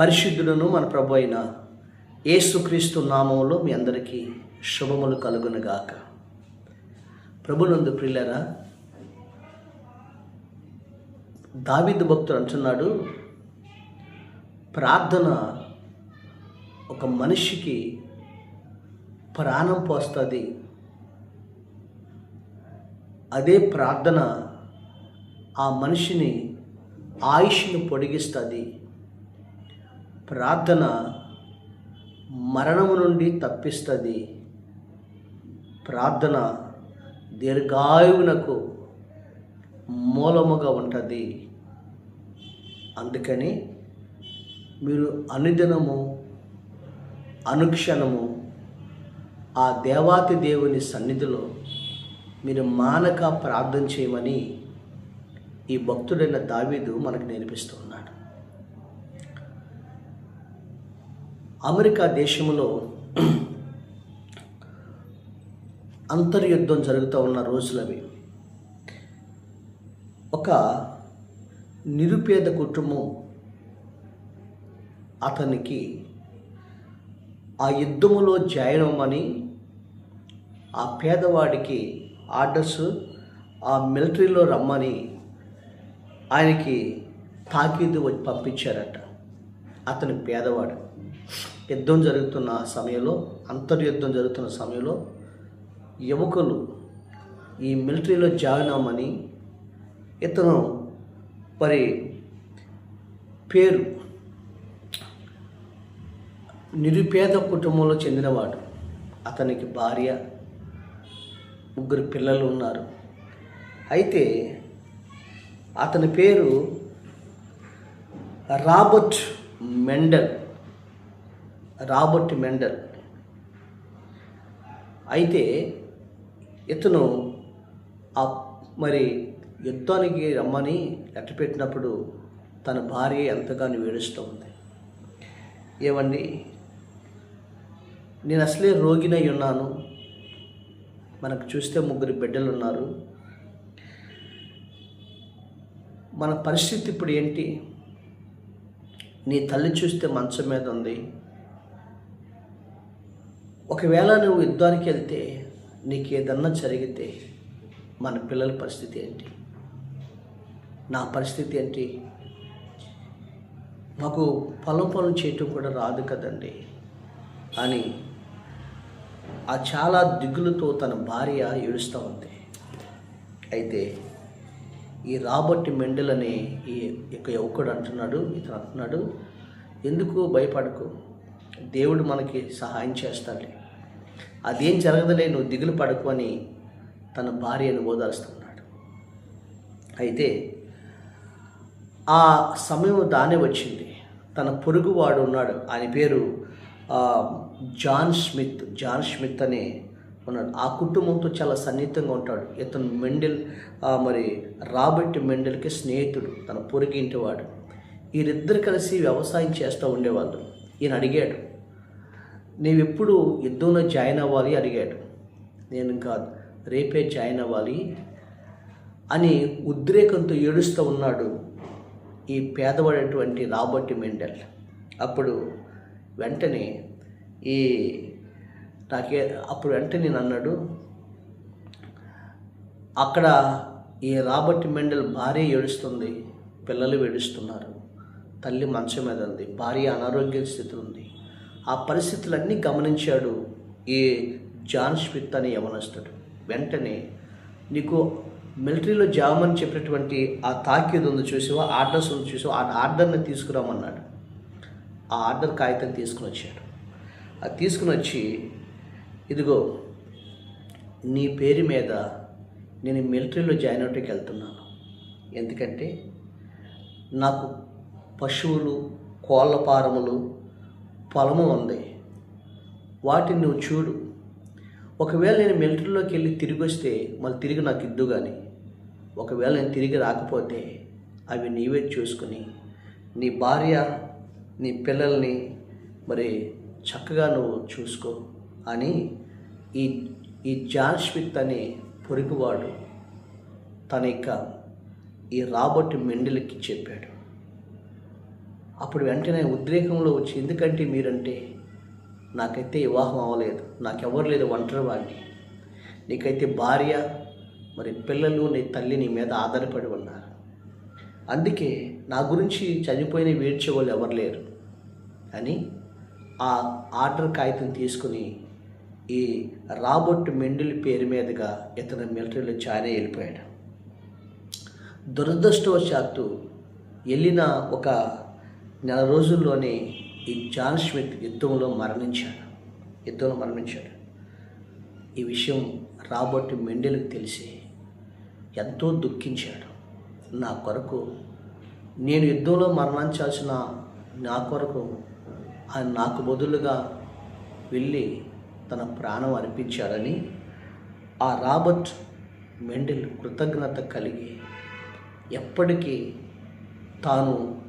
పరిశుద్ధులను మన ప్రభు అయిన ఏసుక్రీస్తు నామంలో మీ అందరికీ శుభములు కలుగునుగాక. ప్రభునందు ప్రిల్లరా దావిదు భక్తుడు అంటున్నాడు ప్రార్థన ఒక మనిషికి ప్రాణం పోస్తుంది. అదే ప్రార్థన ఆ మనిషిని ఆయుష్ను పొడిగిస్తుంది. ప్రార్థన మరణము నుండి తప్పిస్తుంది. ప్రార్థన దీర్ఘాయువునకు మూలముగా ఉంటుంది. అందుకని మీరు అనుదినము అనుక్షణము ఆ దేవాతి దేవుని సన్నిధిలో మీరు మానక ప్రార్థన చేయమని ఈ భక్తుడైన దావీదు మనకు నేర్పిస్తూ అమెరికా దేశంలో అంతర్యుద్ధం జరుగుతూ ఉన్న రోజులవి ఒక నిరుపేద కుటుంబం అతనికి ఆ యుద్ధములో జాయిన్ అవ్వమని ఆ పేదవాడికి ఆర్డర్స్ ఆ మిలిటరీలో రమ్మని ఆయనకి తాకీదు వచ్చి పంపించారట అతని పేదవాడు. యుద్ధం జరుగుతున్న సమయంలో అంతర్యుద్ధం జరుగుతున్న సమయంలో యువకులు ఈ మిలిటరీలో జాయిన్ అవ్వమని ఇతను మరి పేరు నిరుపేద కుటుంబంలో చెందినవాడు. అతనికి భార్య ముగ్గురు పిల్లలు ఉన్నారు. అయితే అతని పేరు రాబర్ట్ మెండల్. Robert Mendel. అయితే ఇతను ఆ మరి యుద్ధానికి రమ్మని లెటర్ పెట్టినప్పుడు తన భార్య ఎంతగానో వేడుస్తూ ఉంది. ఏమండి? నేను అసలే రోగినై ఉన్నాను. మనకు చూస్తే ముగ్గురు బిడ్డలు ఉన్నారు. మన పరిస్థితి ఇప్పుడు ఏంటి? నీ తల్లి చూస్తే మంచం మీద ఉంది. ఒకవేళ నువ్వు యుద్ధానికి వెళ్తే నీకు ఏదన్నా జరిగితే మన పిల్లల పరిస్థితి ఏంటి? నా పరిస్థితి ఏంటి? మాకు పొలం పొలం చేయటం కూడా రాదు కదండి. అని ఆ చాలా దిగులుతో తన భార్య ఏడుస్తూ ఉంది. అయితే ఈ రాబర్ట్ మెండల్ అనే ఈ యొక్క యువకుడు అంటున్నాడు ఇతను అంటున్నాడు ఎందుకు భయపడకు? దేవుడు మనకి సహాయం చేస్తాడు. అదేం జరగదులే నువ్వు దిగులు పడకు అని తన భార్యను ఓదారుస్తున్నాడు. అయితే ఆ సమయం దానే వచ్చింది. తన పొరుగువాడు ఉన్నాడు. ఆయన పేరు జాన్ స్మిత్. జాన్ స్మిత్ అనే ఉన్నాడు. ఆ కుటుంబంతో చాలా సన్నిహితంగా ఉంటాడు. ఇతను మెండెల్ మరి రాబర్ట్ మెండెల్కి స్నేహితుడు. తన పొరుగింటి వాడు. వీరిద్దరు కలిసి వ్యవసాయం చేస్తూ ఉండేవాళ్ళు. ఈయన అడిగాడు నీవెప్పుడు యుద్ధంలో జాయిన్ అవ్వాలి? అడిగాడు. నేను ఇంకా రేపే జాయిన్ అవ్వాలి అని ఉద్రేకంతో ఏడుస్తూ ఉన్నాడు ఈ పేదవాడటువంటి రాబర్ట్ మెండల్. అప్పుడు వెంటనే ఈ నాకే అప్పుడు వెంటనే నేను అన్నాడు అక్కడ ఈ రాబర్ట్ మెండల్ భార్య ఏడుస్తుంది పిల్లలు ఏడుస్తున్నారు. తల్లి మంచం మీద ఉంది భార్య అనారోగ్య స్థితి ఉంది. ఆ పరిస్థితులన్నీ గమనించాడు ఈ జాన్ స్మిత్ అనే యవనస్తుడు. వెంటనే నీకు మిలిటరీలో జామని చెప్పినటువంటి ఆ తాకీదు ఉంది చూసావా? ఆర్డర్స్ ఉంది చూసావా? ఆ ఆర్డర్ని తీసుకురామన్నాడు. ఆ ఆర్డర్ కాగితం తీసుకుని వచ్చాడు. అది తీసుకుని వచ్చి ఇదిగో నీ పేరు మీద నేను మిలిటరీలో జాయిన్ అవటానికి వెళ్తున్నాను. ఎందుకంటే నాకు పశువులు కోళ్ళ ఫారములు పొలము ఉంది. వాటిని నువ్వు చూడు. ఒకవేళ నేను మిలిటరీలోకి వెళ్ళి తిరిగి వస్తే మళ్ళీ తిరిగి నాకు ఇద్దు కానీ ఒకవేళ నేను తిరిగి రాకపోతే అవి నీవే చూసుకుని నీ భార్య నీ పిల్లల్ని మరి చక్కగా నువ్వు చూసుకో అని ఈ ఈ జాన్ స్మిత్ అనే పొరుగువాడు తన యొక్క ఈ రాబర్ట్ మెండెల్కి చెప్పాడు. అప్పుడు వెంటనే ఉద్రేకంలో వచ్చి ఎందుకంటే మీరంటే నాకైతే వివాహం అవ్వలేదు. నాకెవరు లేదు ఒంటరి వాడిని నీకైతే భార్య మరి పిల్లలు నీ తల్లి నీ మీద ఆధారపడి ఉన్నారు. అందుకే నా గురించి చనిపోయిన వేడ్చే వాళ్ళు ఎవరు లేరు. అని ఆ ఆర్డర్ కాగితం తీసుకుని ఈ రాబర్ట్ మెండిల్ పేరు మీదుగా ఇతను మిలిటరీలో జాయిన్ వెళ్ళిపోయాడు. దురదృష్టవశాత్తు వెళ్ళిన ఒక నెల రోజుల్లోనే ఈ జాన్ స్మిత్ యుద్ధంలో మరణించాడు. యుద్ధంలో మరణించాడు. ఈ విషయం రాబర్ట్ మెండెల్కి తెలిసి ఎంతో దుఃఖించాడు. నా కొరకు నేను యుద్ధంలో మరణించాల్సిన నా కొరకు ఆయన నాకు బదులుగా వెళ్ళి తన ప్రాణం అర్పించాడని ఆ రాబర్ట్ మెండెల్ కృతజ్ఞత కలిగి ఎప్పటికీ తాను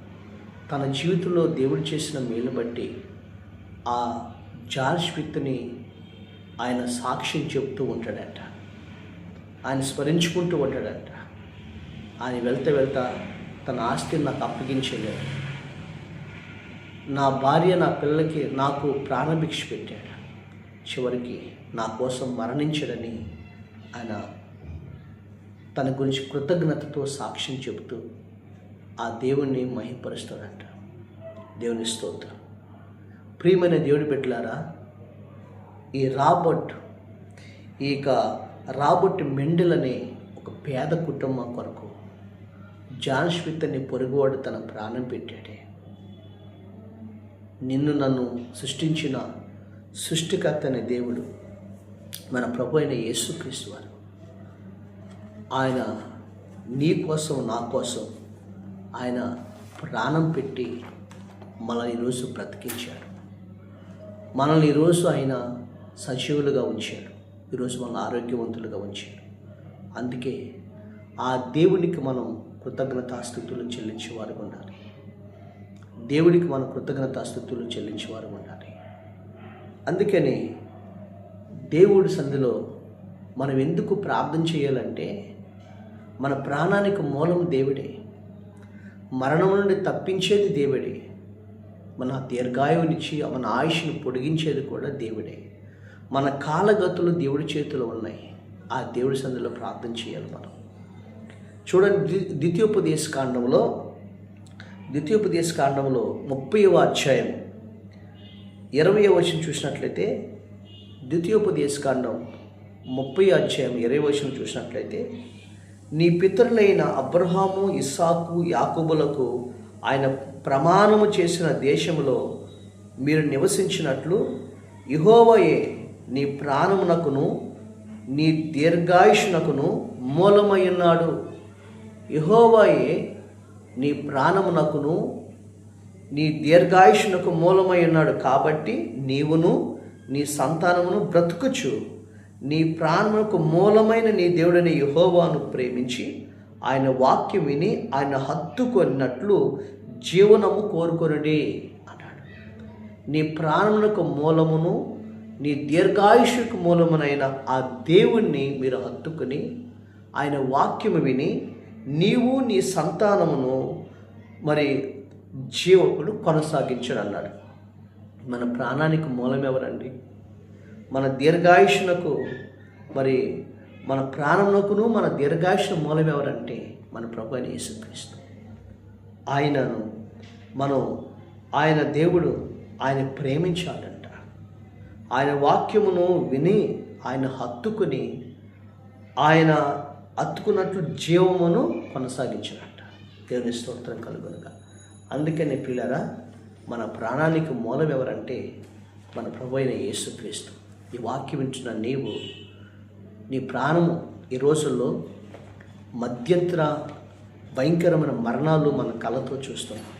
తన జీవితంలో దేవుడు చేసిన మేలు బట్టి ఆ జార్జ్ స్మిత్ని ఆయన సాక్ష్యం చెప్తూ ఉంటాడట. ఆయన స్మరించుకుంటూ ఉంటాడట. ఆయన వెళ్తా వెళ్తా తన ఆస్తిని నాకు అప్పగించలేదు. నా భార్య నా పిల్లలకి నాకు ప్రాణభిక్ష పెట్టాడు. చివరికి నా కోసం మరణించడని ఆయన తన గురించి కృతజ్ఞతతో సాక్ష్యం చెబుతూ ఆ దేవుణ్ణి మహిపరుస్తాడంట. దేవుని స్తోత్రం. ప్రియమైన దేవుడి పెట్టలారా ఈ రాబర్ట్ ఈ యొక్క రాబర్ట్ మెండెల్ అనే ఒక పేద కుటుంబం కొరకు జాన్ స్మిత్ అనే పొరుగువాడు తన ప్రాణం పెట్టాడే. నిన్ను నన్ను సృష్టించిన సృష్టికర్త అనే దేవుడు మన ప్రభు అయిన యేసుక్రీస్తు వారు. ఆయన నీ కోసం నా కోసం ఆయన ప్రాణం పెట్టి మనల్ని ఈరోజు బ్రతికించాడు. మనల్ని ఈరోజు ఆయన సజీవులుగా ఉంచాడు. ఈరోజు మనల్ని ఆరోగ్యవంతులుగా ఉంచాడు. అందుకే ఆ దేవునికి మనం కృతజ్ఞతాస్థుతులు చెల్లించేవారు ఉండాలి. దేవుడికి మనం కృతజ్ఞతాస్థుతులు చెల్లించేవారు ఉండాలి. అందుకని దేవుడి సంధిలో మనం ఎందుకు ప్రార్థన చేయాలంటే మన ప్రాణానికి మూలం దేవుడే. మరణం నుండి తప్పించేది దేవుడే. మన దీర్ఘాయువునిచ్చి మన ఆయుష్ను పొడిగించేది కూడా దేవుడే. మన కాలగతులు దేవుడి చేతిలో ఉన్నాయి. ఆ దేవుడి సందులో ప్రార్థన చేయాలి మనం. చూడండి ద్వితీయోపదేశ కాండంలో ద్వితీయోపదేశ కాండంలో ముప్పైవ అధ్యాయం ఇరవై వచనం చూసినట్లయితే ద్వితీయోపదేశ కాండం ముప్పై అధ్యాయం ఇరవై వచనం చూసినట్లయితే నీ పితరులైన అబ్రహాము ఇస్సాకు యాకుబులకు ఆయన ప్రమాణము చేసిన దేశంలో మీరు నివసించినట్లు ఇహోవయే నీ ప్రాణమునకును నీ దీర్ఘాయుషునకును మూలమై ఉన్నాడు నీ ప్రాణమునకును నీ దీర్ఘాయుషునకు మూలమై ఉన్నాడు కాబట్టి నీవును నీ సంతానమును బ్రతుకుచు. నీ ప్రాణములకు మూలమైన నీ దేవుడని యహోవాను ప్రేమించి ఆయన వాక్యం విని ఆయన హత్తుకొన్నట్లు జీవనము కోరుకొనుడి అన్నాడు. నీ ప్రాణములకు మూలమును నీ దీర్ఘాయుషుకు మూలమునైన ఆ దేవుణ్ణి మీరు హత్తుకుని ఆయన వాక్యము విని నీవు నీ సంతానమును మరి జీవకుడు కొనసాగించడన్నాడు మన ప్రాణానికి మూలం ఎవరండి మన దీర్ఘాయుషునకు మరి మన ప్రాణమునకును మన దీర్ఘాయుషును మూలం ఎవరంటే మన ప్రభు అని యేసుక్రీస్తు. ఆయనను మనం ఆయన దేవుడు ఆయన ప్రేమించాడంట. ఆయన వాక్యమును విని ఆయన హత్తుకుని ఆయన హత్తుకున్నట్లు జీవమును కొనసాగించాడంట. దేవుని స్తోత్రం కలుగునుగా. అందుకని పిల్లరా మన ప్రాణానికి మూలం ఎవరంటే మన ప్రభు అయిన యేసుక్రీస్తు. ఈ వాక్యం ఇచ్చిన నీవు నీ ప్రాణము ఈ రోజుల్లో మధ్యంతర భయంకరమైన మరణాలు మన కళ్ళతో చూస్తున్నాం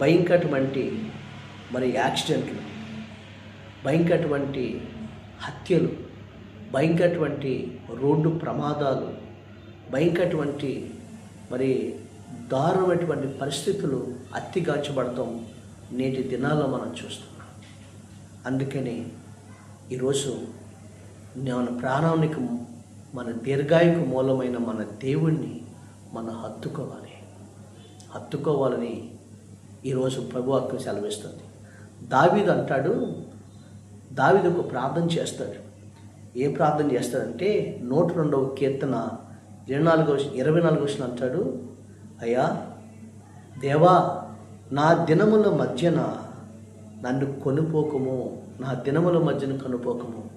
భయంకరటువంటి మరి యాక్సిడెంట్లు భయంకరటువంటి హత్యలు భయంకరటువంటి రోడ్డు ప్రమాదాలు భయంకరటువంటి మరి దారుణమైనటువంటి పరిస్థితులు అత్తిగాచబడటం నేటి దినాల్లో మనం చూస్తున్నాం అందుకని ఈరోజు మన ప్రాణానికి మన దీర్ఘాయుకు మూలమైన మన దేవుణ్ణి మనం హత్తుకోవాలి. హత్తుకోవాలని ఈరోజు ప్రభువాక్యం సెలవిస్తుంది. దావీదు అంటాడు దావీదు ఒక ప్రార్థన చేస్తాడు. ఏ ప్రార్థన చేస్తాడంటే నూట రెండవ కీర్తన ఇరవై నాలుగో ఇరవై నాలుగు వచ్చిన అంటాడు అయ్యా దేవా నా దినముల మధ్యన నన్ను కొనుపోకము నా దినముల మధ్యన కొనుపోకము.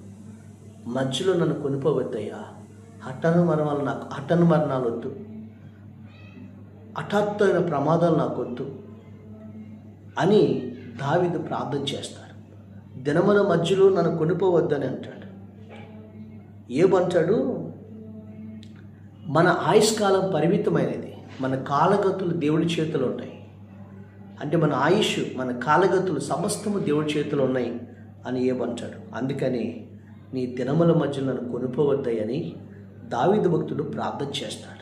మధ్యలో నన్ను కొనుపోవద్దయ్యా. హఠాను మరణాలు నాకు హఠాను మరణాలు వద్దు. హఠాత్తైన ప్రమాదాలు నాకు వద్దు అని దావిదు ప్రార్థన చేస్తారు దినముల మధ్యలో నన్ను కొనుపోవద్దని అంటాడు. ఏమంటాడు మన ఆయుష్కాలం పరిమితమైనది. మన కాలగతులు దేవుడి చేతిలో ఉంటాయి. అంటే మన ఆయుష్ మన కాలగతులు సమస్తము దేవుడి చేతిలో ఉన్నాయి అని ఏమంటాడు అందుకని నీ దినముల మధ్య నన్ను కొనుకోవద్దయని దావిద భక్తుడు ప్రార్థన చేస్తాడు.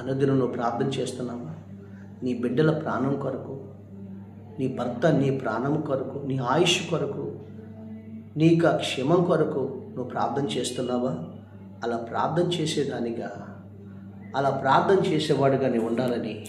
అనుదినం నువ్వు ప్రార్థన చేస్తున్నావా? నీ బిడ్డల ప్రాణం కొరకు నీ భర్త నీ ప్రాణం కొరకు నీ ఆయుష్ కొరకు నీకు ఆ క్షేమం కొరకు నువ్వు ప్రార్థన చేస్తున్నావా? అలా ప్రార్థన చేసేదానిగా అలా ప్రార్థన చేసేవాడుగా నీ ఉండాలని